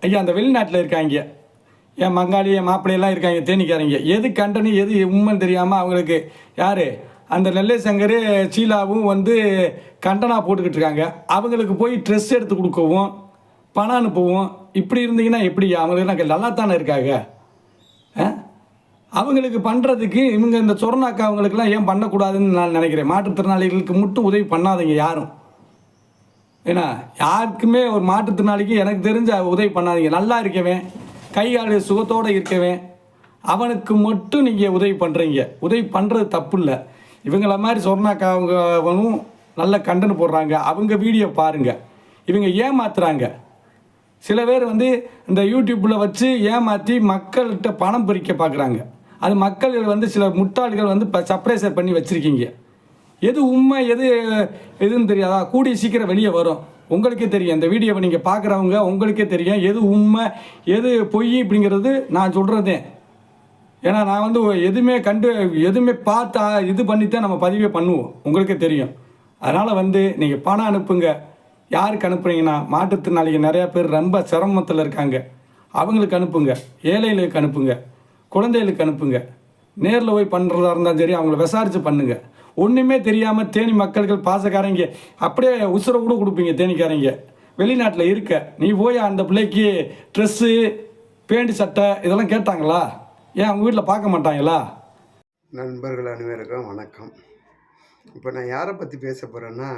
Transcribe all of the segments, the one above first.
ஐயா அந்த வெளிநாட்டில் இருக்காங்க. என் மங்காளி என் மாப்பிள்ளையெல்லாம் இருக்காங்க தேனிக்காரங்க. எது கண்டனு எது உண்மைன்னு தெரியாமல் அவங்களுக்கு யார்? அந்த நெல்லை சங்கர் சீலாவும் வந்து கண்டனா போட்டுக்கிட்டு இருக்காங்க. அவங்களுக்கு போய் ட்ரெஸ் எடுத்து கொடுக்கவும் பணம் அனுப்பவும் இப்படி இருந்தீங்கன்னா எப்படி? அவங்களுக்கு நல்லா தானே இருக்காங்க ஆ? அவங்களுக்கு பண்ணுறதுக்கு இவங்க இந்த சொரணாக்கா அவங்களுக்குலாம் ஏன் பண்ணக்கூடாதுன்னு நான் நினைக்கிறேன். மாற்றுத்திறனாளிகளுக்கு மட்டும் உதவி பண்ணாதீங்க யாரும். ஏன்னா யாருக்குமே ஒரு மாற்றுத்திறனாளிக்கு எனக்கு தெரிஞ்ச உதவி பண்ணாதீங்க. நல்லா இருக்கவன் கை கால் சுகத்தோடு இருக்கவன் அவனுக்கு மட்டும் நீங்கள் உதவி பண்ணுறீங்க உதவி பண்ணுறது தப்பு இல்லை இவங்கள மாதிரி சொன்னாக்கா அவங்க அவனும் நல்ல கண்டனம் போடுறாங்க. அவங்க வீடியோ பாருங்கள் இவங்க ஏமாத்துறாங்க. சில பேர் வந்து இந்த யூடியூப்பில் வச்சு ஏமாற்றி மக்கள்கிட்ட பணம் பறிக்க பார்க்குறாங்க அது மக்கள் வந்து சில முட்டாள்கள் வந்து இப்போ சப்ரைசர் பண்ணி வச்சுருக்கீங்க. எது உண்மை எது எதுன்னு தெரியாதா. கூடிய சீக்கிரம் வெளியே வரும். உங்களுக்கே தெரியும். இந்த வீடியோவை நீங்கள் பார்க்குறவங்க உங்களுக்கே தெரியும். எது உண்மை எது பொய் அப்படிங்கிறது நான் சொல்கிறதே ஏன்னா நான் வந்து எதுவுமே கண்டு எதுவுமே பார்த்தா இது பண்ணித்தான் நம்ம பதிவே பண்ணுவோம். உங்களுக்கே தெரியும். அதனால் வந்து நீங்கள் பணம் அனுப்புங்க. யாருக்கு அனுப்புறீங்கன்னா மாற்றுத்திறனாளிகள் நிறையா பேர் ரொம்ப சிரமத்தில் இருக்காங்க. அவங்களுக்கு அனுப்புங்க. ஏழைகளுக்கு அனுப்புங்க. குழந்தைகளுக்கு அனுப்புங்க. நேரில் போய் பண்ணுறதா இருந்தாலும் சரி அவங்கள விசாரித்து பண்ணுங்க. ஒன்றுமே தெரியாமல் தேனி மக்கள்கள் பாசக்காரங்க அப்படியே உசுரை கூட கொடுப்பீங்க தேனிக்காரங்க. வெளிநாட்டில் இருக்க நீ போய் அந்த பிள்ளைக்கு ட்ரெஸ்ஸு பேண்ட் சட்டை இதெல்லாம் கேட்டாங்களா? ஏன் அவங்க வீட்டில் பார்க்க மாட்டாங்களா? நண்பர்கள் அனைவருக்கும் வணக்கம். இப்போ நான் யாரை பற்றி பேச போகிறேன்னா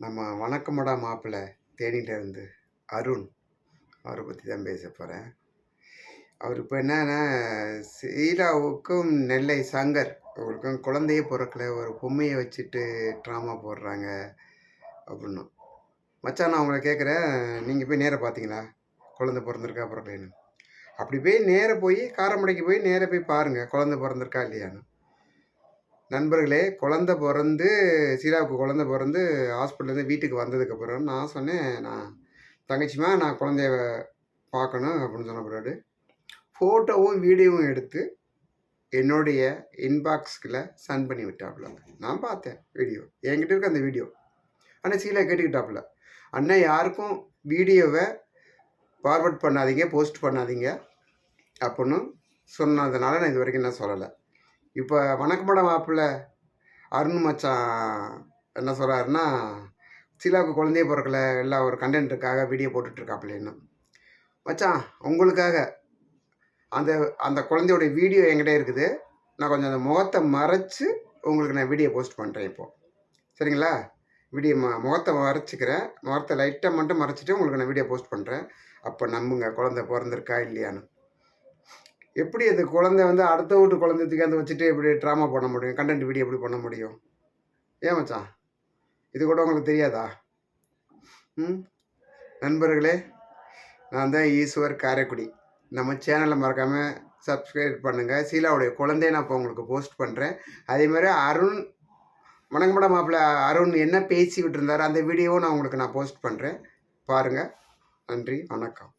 நம்ம வணக்கமடா மாப்பிள்ளை தேனியிலேருந்து அருண் அவரை பற்றி தான் பேச போகிறேன் அவர் இப்போ என்னன்னா சீலாவுக்கும் நெல்லை சங்கர் அவருக்கும் குழந்தையே பிறக்கல. ஒரு பொம்மையை வச்சுட்டு ட்ராமா போடுறாங்க அப்படின்னும் மச்சான் நான் அவங்கள கேட்குறேன் நீங்கள் போய் நேராக பார்த்தீங்களா குழந்தை பிறந்திருக்கா பிறக்கலைன்னு. அப்படி போய் நேராக போய் காரமடைக்கு போய் நேராக போய் பாருங்கள் குழந்தை பிறந்திருக்கா இல்லையான்னு. நண்பர்களே குழந்தை பிறந்து சீலாவுக்கு குழந்தை பிறந்து ஹாஸ்பிட்டல்லேருந்து வீட்டுக்கு வந்ததுக்கப்புறம் நான் சொன்னேன் நான் தங்கச்சிமா நான் குழந்தைய பார்க்கணும் அப்படின்னு சொன்ன பிறகு ஃபோட்டோவும் வீடியோவும் எடுத்து என்னுடைய இன்பாக்ஸ்கில் சென்ட் பண்ணி விட்டாப்புல நான் பார்த்தேன் வீடியோ என்கிட்ட இருக்க அந்த வீடியோ ஆனால் சீலா கேட்டுக்கிட்டாப்புல அண்ணன் யாருக்கும் வீடியோவை ஃபார்வர்ட் பண்ணாதீங்க போஸ்ட் பண்ணாதீங்க அப்படின்னு சொன்னதுனால நான் இது வரைக்கும் நான் சொல்லலை. இப்போ வணக்கமட மாப்பிள்ள அருண் மச்சான் என்ன சொல்கிறாருன்னா சீலாவுக்கு குழந்தைய பிறக்கல எல்லாம் ஒரு கண்டென்ட்டுக்காக வீடியோ போட்டுட்ருக்காப்புல இன்னும். மச்சான் உங்களுக்காக அந்த அந்த குழந்தையோட வீடியோ என்கிட்ட இருக்குது. நான் கொஞ்சம் அந்த முகத்தை மறைச்சு உங்களுக்கு நான் வீடியோ போஸ்ட் பண்ணுறேன் இப்போது சரிங்களா? வீடியோ ம முகத்தை மறைச்சிக்கிறேன். முகத்தை லைட்டாக மட்டும் மறைச்சிட்டு உங்களுக்கு நான் வீடியோ போஸ்ட் பண்ணுறேன் அப்போ நம்புங்க குழந்தை பிறந்திருக்கா இல்லையான்னு. எப்படி அந்த குழந்தை வந்து அடுத்த வீட்டு குழந்தைக்கு தூக்காந்து வச்சுட்டு எப்படி ட்ராமா பண்ண முடியும்? கண்டென்ட் வீடியோ எப்படி பண்ண முடியும்? ஏன் மச்சான்? இது கூட உங்களுக்கு தெரியாதா? ம்? நண்பர்களே நான் தான் ஈஸ்வர் காரைக்குடி. நம்ம சேனலை மறக்காமல் சப்ஸ்கிரைப் பண்ணுங்கள் சீலாவுடைய குழந்தைய நான் இப்போ உங்களுக்கு போஸ்ட் பண்ணுறேன் அதே மாதிரி அருண் வணக்கம்டா மாப்பிள்ள அருண் என்ன பேசிக்கிட்டு இருந்தார் அந்த வீடியோவும் நான் உங்களுக்கு நான் போஸ்ட் பண்ணுறேன் பாருங்கள் நன்றி. வணக்கம்.